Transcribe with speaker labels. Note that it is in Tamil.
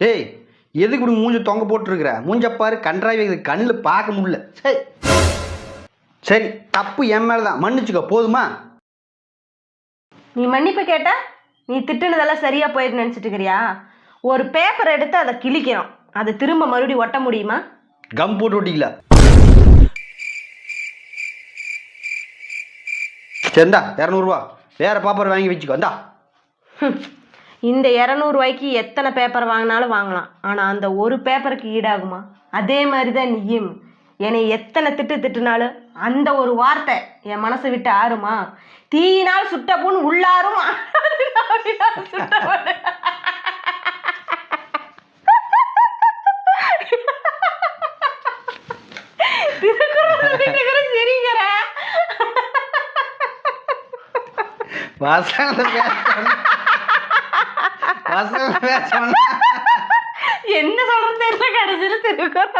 Speaker 1: டேய் எதுக்கு இப்படி மூஞ்ச தொங்க போட்டுருக்குற? மூஞ்ச பாரு கன்றாவி இது கண்ணில் பார்க்க முடியல. சரி சரி தப்பு என் மேலே தான் மன்னிச்சுக்கோ போதுமா?
Speaker 2: நீ மன்னிப்பு கேட்டா நீ திட்டுனதெல்லாம் சரியா போயிட்டு நினைச்சிட்டு இருக்கிறியா? ஒரு பேப்பர் எடுத்து அதை கிழிக்கிறோம் அதை திரும்ப மறுபடியும் ஒட்ட முடியுமா?
Speaker 1: கம் போட்டு விட்டீங்களா சரிந்தா இரநூறுவா. வேற பாப்பர் வாங்கி வச்சுக்கோ இந்தா.
Speaker 2: இந்த இரநூறுவாய்க்கு எத்தனை பேப்பர் வாங்கினாலும் வாங்கலாம். ஆனால் அந்த ஒரு பேப்பருக்கு ஈடாகுமா? அதே மாதிரி தான் நீயும். என்னை எத்தனை திட்டு திட்டுனாலும் அந்த ஒரு வார்த்தை என் மனசை விட்டு ஆறுமா? தீயினால் சுட்ட புண் உள்ளாரும் ஆறினால் என்ன சொல்றது தெரியல கடைசியில் திருக்குறள்